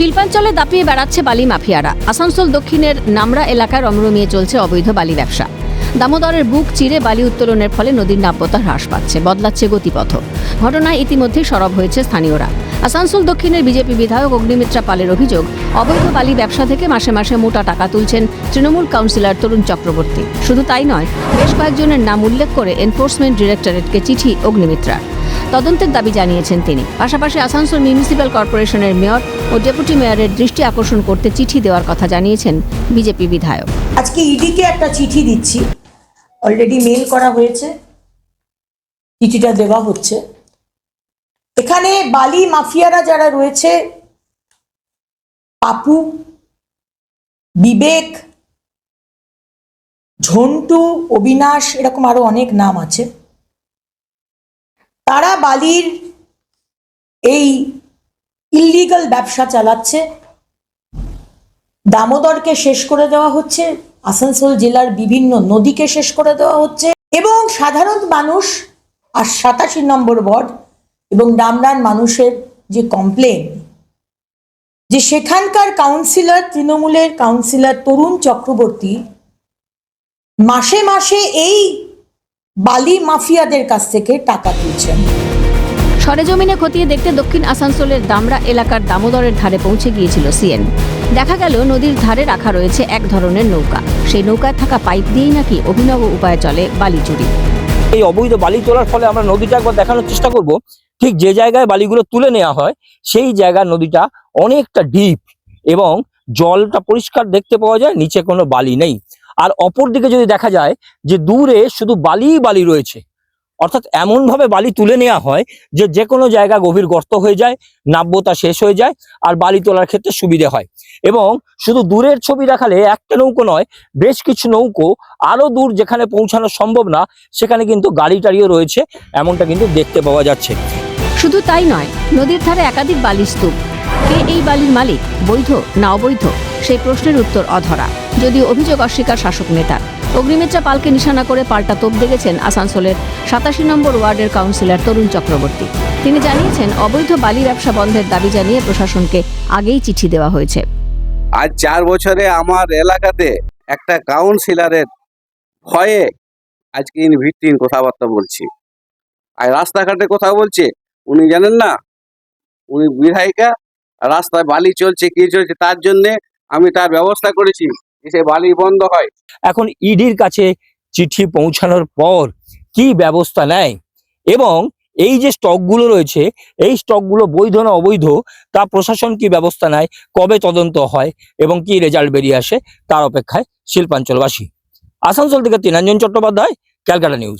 শিল্পাঞ্চলে দাপিয়ে বেড়াচ্ছে বালি মাফিয়ারা। আসানসোল দক্ষিণের নামরা এলাকায় রমরমিয়ে চলছে অবৈধ বালি ব্যবসা। দামোদরের বুক চিরে বালি উত্তোলনের ফলে নদীর নাব্যতা হ্রাস পাচ্ছে, বদলাচ্ছে গতিপথ। ঘটনায় ইতিমধ্যেই সরব হয়েছে স্থানীয়রা। আসানসোল দক্ষিণের বিজেপি বিধায়ক অগ্নিমিত্রা পালের অভিযোগ, অবৈধ বালি ব্যবসা থেকে মাসে মাসে মোটা টাকা তুলছেন তৃণমূল কাউন্সিলর তরুণ চক্রবর্তী। শুধু তাই নয়, বেশ কয়েকজনের নাম উল্লেখ করে এনফোর্সমেন্ট ডিরেক্টরেটকে চিঠি অগ্নিমিত্রার। তদন্তের দাবি জানিয়েছেন তিনি। পাশাপাশি আসানসোল মিউনিসিপ্যাল কর্পোরেশনের মেয়র ও ডেপুটি মেয়রের দৃষ্টি আকর্ষণ করতে চিঠি দেওয়ার কথা জানিয়েছেন বিজেপি বিধায়ক। আজকে ইডিকে একটা চিঠি দিচ্ছি। অলরেডি মেল করা হয়েছে। চিঠিটা দেওয়া হচ্ছে। এখানে বালি মাফিয়ারা যারা রয়েছে পাপু বিবেক, ঝন্টু, অবিনাশ, এরকম আরও অনেক নাম আছে। তারা বালির এই ইল্লিগাল ব্যবসা চালাচ্ছে। দামোদরকে শেষ করে দেওয়া হচ্ছে। আসানসোল জেলার বিভিন্ন নদীকে শেষ করে দেওয়া হচ্ছে। এবং সাধারণ মানুষ আর সাতাশি নম্বর ওয়ার্ড এবং ডামরান মানুষের যে কমপ্লেন যে সেখানকার কাউন্সিলর তৃণমূলের কাউন্সিলর তরুণ চক্রবর্তী মাসে মাসে এই বালি মাফিয়াদের কাছ থেকে টাকা তুলছেন। সরেজমিনে খতিয়ে দেখতে দক্ষিণ আসানসোলের দামরা এলাকার দামোদরের ধারে পৌঁছে গিয়েছিল সিএন। দেখা গেল নদীর ধারে রাখা রয়েছে এক ধরনের নৌকা। সেই নৌকায় থাকা পাইপ দিয়েই নাকি অভিনব উপায়ে চলে বালি চুরি। এই অবৈধ বালি তোলার ফলে আমরা নদীটা একবার দেখানোর চেষ্টা করব। ঠিক যে জায়গায় বালিগুলো তুলে নেওয়া হয় সেই জায়গার নদীটা অনেকটা ডিপ এবং জলটা পরিষ্কার দেখতে পাওয়া যায় নিচে কোনো বালি নেই। আর অপর দিকে যদি দেখা যায় যে দূরে শুধু বালিই বালি রয়েছে, অর্থাৎ এমনভাবে বালি তুলে নেওয়া হয় যে যে কোনো জায়গা গভীর গর্ত হয়ে যায়, নাব্যতা শেষ হয়ে যায় আর বালি তোলার ক্ষেত্রে সুবিধে হয়। এবং শুধু দূরের ছবি দেখালে একটা নৌকো নয়, বেশ কিছু নৌকো আরও দূর যেখানে পৌঁছানো সম্ভব না, সেখানে কিন্তু গাড়ি টাড়িও রয়েছে, এমনটা কিন্তু দেখতে পাওয়া যাচ্ছে। শুধু তাই নয়, নদীর ধারে একাধিক বালি স্তূপ। কে এই বালির মালিক, বৈধ না অবৈধ? সেই প্রশ্নের উত্তর অধরা। যদিও অভিযোগ অস্বীকার শাসক নেতার অগ্নিমিত্রা পালকে নিশানা করে পাল্টা তোপ দেখেছেন আসানসোলের সাতাশি নম্বর ওয়ার্ডের কাউন্সিলর তরুণ চক্রবর্তী। তিনি জানিয়েছেন, অবৈধ বালি ব্যবসা বন্ধের দাবি জানিয়ে প্রশাসনকে আগেই চিঠি দেওয়া হয়েছে। আজ চার বছরে আমার এলাকাতে একটা কাউন্সিলরের ভয়ে আজকে ইন ভিত্তিহীন কথাবার্তা বলছি। আর রাস্তাঘাটে কথা বলছে, উনি জানেন না, উনি বিধায়িকা, রাস্তায় বালি চলছে, কি চলছে, তার জন্যে আমি তার ব্যবস্থা করেছি। সে বালি বন্ধ হয়। এখন ইডির কাছে চিঠি পৌঁছানোর পর কি ব্যবস্থা নেয়? এবং এই যে স্টকগুলো রয়েছে, এই স্টকগুলো বৈধ না অবৈধ, তা প্রশাসন কি ব্যবস্থা নেয়? কবে তদন্ত হয়? এবং কি রেজাল্ট বেরিয়ে আসে? তার অপেক্ষায় শিল্পাঞ্চলবাসী। আসানসোল থেকে তিনাঞ্জন চট্টোপাধ্যায়, ক্যালকাটা নিউজ।